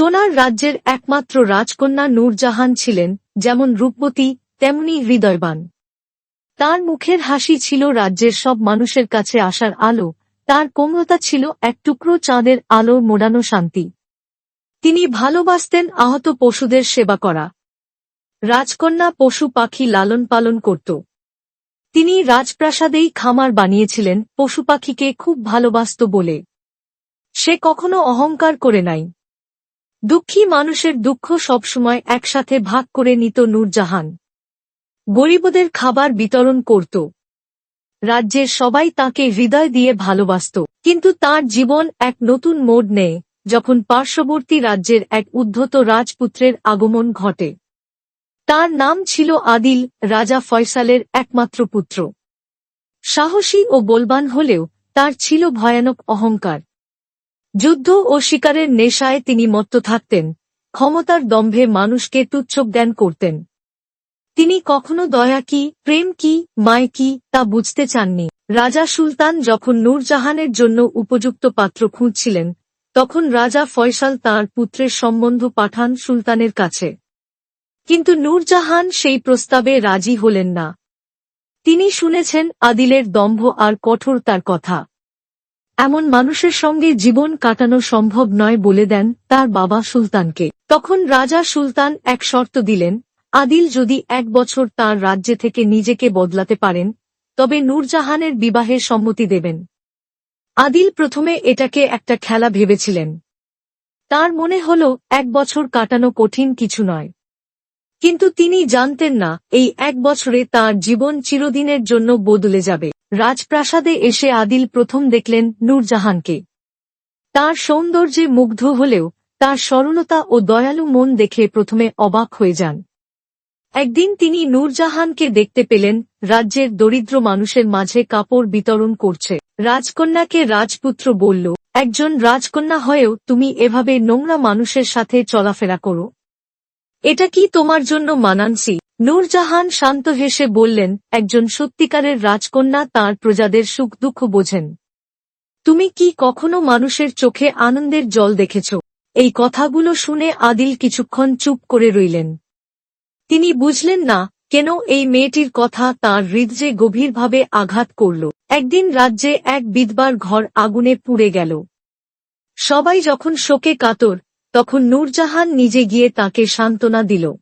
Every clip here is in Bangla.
সোনার রাজ্যের একমাত্র রাজকন্যা নূরজাহান ছিলেন, যেমন রূপবতী, তেমনি হৃদয়বান। তার মুখের হাসি ছিল রাজ্যের সব মানুষের কাছে আসার আলো, তার কোমলতা ছিল এক টুকরো চাঁদের আলো মোড়ানো শান্তি। তিনি ভালোবাসতেন আহত পশুদের সেবা করা। রাজকন্যা পশু পাখি লালন পালন করত। তিনি রাজপ্রাসাদেই খামার বানিয়েছিলেন, পশু পাখিকে খুব ভালোবাসত বলে। সে কখনো অহংকার করে নাই। দুঃখী মানুষের দুঃখ সবসময় একসাথে ভাগ করে নিত নূরজাহান। গরিবদের খাবার বিতরণ করত। রাজ্যের সবাই তাকে হৃদয় দিয়ে ভালোবাসত। কিন্তু তার জীবন এক নতুন মোড় নেয়, যখন পার্শ্ববর্তী রাজ্যের এক উদ্ধত রাজপুত্রের আগমন ঘটে। তার নাম ছিল আদিল, রাজা ফয়সালের একমাত্র পুত্র। সাহসী ও বলবান হলেও তার ছিল ভয়ানক অহংকার। যুদ্ধ ও শিকারের নেশায় তিনি মত্ত থাকতেন, ক্ষমতার দম্ভে মানুষকে তুচ্ছ জ্ঞান করতেন। তিনি কখনো দয়া কি, প্রেম কি, মায় কি, তা বুঝতে চাননি। রাজা সুলতান যখন নূরজাহানের জন্য উপযুক্ত পাত্র খুঁজছিলেন, তখন রাজা ফয়সাল তাঁর পুত্রের সম্বন্ধ পাঠান সুলতানের কাছে। কিন্তু নূরজাহান সেই প্রস্তাবে রাজি হলেন না। তিনি শুনেছেন আদিলের দম্ভ আর কঠোরতার কথা। এমন মানুষের সঙ্গে জীবন কাটানো সম্ভব নয় বলে দেন তার বাবা সুলতানকে। তখন রাজা সুলতান এক শর্ত দিলেন, আদিল যদি এক বছর তার রাজ্যে থেকে নিজেকে বদলাতে পারেন, তবে নূরজাহানের বিবাহের সম্মতি দেবেন। আদিল প্রথমে এটাকে একটা খেলা ভেবেছিলেন। তার মনে হল, এক বছর কাটানো কঠিন কিছু নয়। কিন্তু তিনি জানতেন না, এই এক বছরে তার জীবন চিরদিনের জন্য বদলে যাবে। রাজপ্রাসাদে এসে আদিল প্রথম দেখলেন নূরজাহানকে। তার সৌন্দর্যে মুগ্ধ হলেও তার সরলতা ও দয়ালু মন দেখে প্রথমে অবাক হয়ে যান। একদিন তিনি নূরজাহানকে দেখতে পেলেন, রাজ্যের দরিদ্র মানুষের মাঝে কাপড় বিতরণ করছে। রাজকন্যাকে রাজপুত্র বলল, একজন রাজকন্যা হয়েও তুমি এভাবে নোংরা মানুষের সাথে চলাফেরা করো। এটা কি তোমার জন্য মানানসি নূরজাহান শান্ত হেসে বললেন, একজন সত্যিকারের রাজকন্যা তার প্রজাদের সুখ দুঃখ বোঝেন। তুমি কি কখনো মানুষের চোখে আনন্দের জল দেখেছ? এই কথাগুলো শুনে আদিল কিছুক্ষণ চুপ করে রইলেন। তিনি বুঝলেন না, কেন এই মেয়েটির কথা তার হৃদয়ে গভীরভাবে আঘাত করল। একদিন রাজ্যে এক বিধবার ঘর আগুনে পুড়ে গেল। সবাই যখন শোকে কাতর, তখন নূরজাহান নিজে গিয়ে তাকে সান্ত্বনা দিল।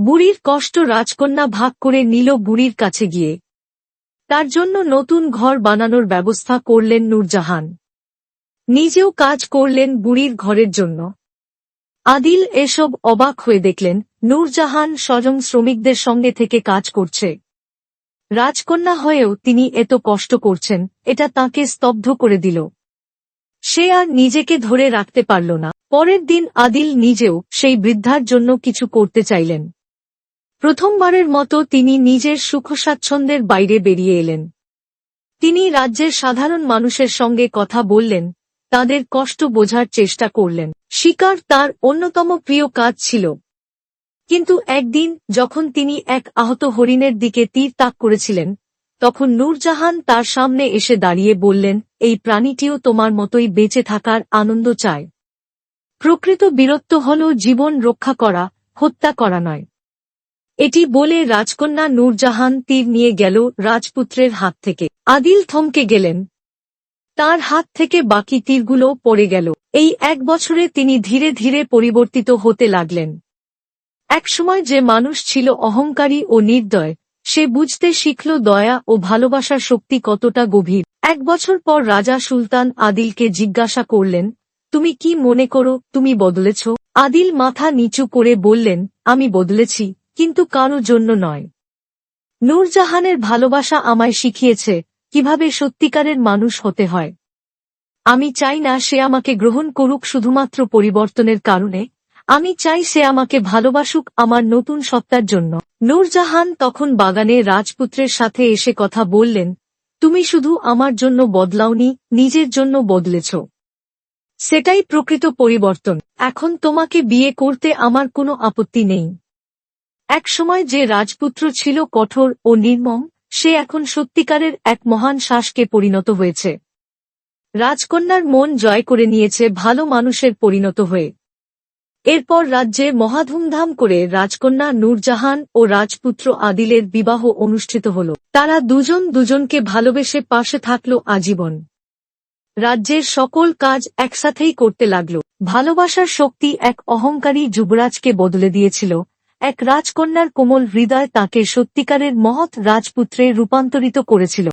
বুড়ির কষ্ট রাজকন্যা ভাগ করে নিল বুড়ির কাছে গিয়ে। তার জন্য নতুন ঘর বানানোর ব্যবস্থা করলেন নূরজাহান। নিজেও কাজ করলেন বুড়ির ঘরের জন্য। আদিল এসব অবাক হয়ে দেখলেন, নূরজাহান স্বজন শ্রমিকদের সঙ্গে থেকে কাজ করছে। রাজকন্যা হয়েও তিনি এত কষ্ট করছেন, এটা তাকে স্তব্ধ করে দিল। সে আর নিজেকে ধরে রাখতে পারল না। পরের দিন আদিল নিজেও সেই বৃদ্ধার জন্য কিছু করতে চাইলেন। প্রথমবারের মতো তিনি নিজের সুখস্বাচ্ছন্দ্যের বাইরে বেরিয়ে এলেন। তিনি রাজ্যের সাধারণ মানুষের সঙ্গে কথা বললেন, তাদের কষ্ট বোঝার চেষ্টা করলেন। শিকার তার অন্যতম প্রিয় কাজ ছিল। কিন্তু একদিন যখন তিনি এক আহত হরিণের দিকে তীর তাক করেছিলেন, তখন নূরজাহান তার সামনে এসে দাঁড়িয়ে বললেন, এই প্রাণীটিও তোমার মতোই বেঁচে থাকার আনন্দ চায়। প্রকৃত বীরত্ব হল জীবন রক্ষা করা, হত্যা করা নয়। এটি বলে রাজকন্যা নূরজাহান তীর নিয়ে গেল রাজপুত্রের হাত থেকে। আদিল থমকে গেলেন। তার হাত থেকে বাকি তীরগুলো পড়ে গেল। এই এক বছরে তিনি ধীরে ধীরে পরিবর্তিত হতে লাগলেন। একসময় যে মানুষ ছিল অহংকারী ও নির্দয়, সে বুঝতে শিখল দয়া ও ভালোবাসার শক্তি কতটা গভীর। এক বছর পর রাজা সুলতান আদিলকে জিজ্ঞাসা করলেন, তুমি কি মনে করো তুমি বদলেছ? আদিল মাথা নিচু করে বললেন, আমি বদলেছি। কিন্তু কারও জন্য নয়। নূরজাহানের ভালোবাসা আমায় শিখিয়েছে কীভাবে সত্যিকারের মানুষ হতে হয়। আমি চাই না সে আমাকে গ্রহণ করুক শুধুমাত্র পরিবর্তনের কারণে, আমি চাই সে আমাকে ভালোবাসুক আমার নতুন সত্তার জন্য। নূরজাহান তখন বাগানে রাজপুত্রের সাথে এসে কথা বললেন, তুমি শুধু আমার জন্য বদলাওনি, নিজের জন্য বদলেছ। সেটাই প্রকৃত পরিবর্তন। এখন তোমাকে বিয়ে করতে আমার কোনো আপত্তি নেই। একসময় যে রাজপুত্র ছিল কঠোর ও নির্মম, সে এখন সত্যিকারের এক মহান শ্বাসকে পরিণত হয়েছে। রাজকন্যার মন জয় করে নিয়েছে ভালো মানুষের পরিণত হয়ে। এরপর রাজ্যে মহাধুমধাম করে রাজকন্যা নূরজাহান ও রাজপুত্র আদিলের বিবাহ অনুষ্ঠিত হল। তারা দুজন দুজনকে ভালোবেসে পাশে থাকল আজীবন। রাজ্যের সকল কাজ একসাথেই করতে লাগল। ভালোবাসার শক্তি এক অহংকারী যুবরাজকে বদলে দিয়েছিল। এক রাজকন্যার কোমল হৃদয় তাকে সত্যিকারের মহৎ রাজপুত্রে রূপান্তরিত করেছিল।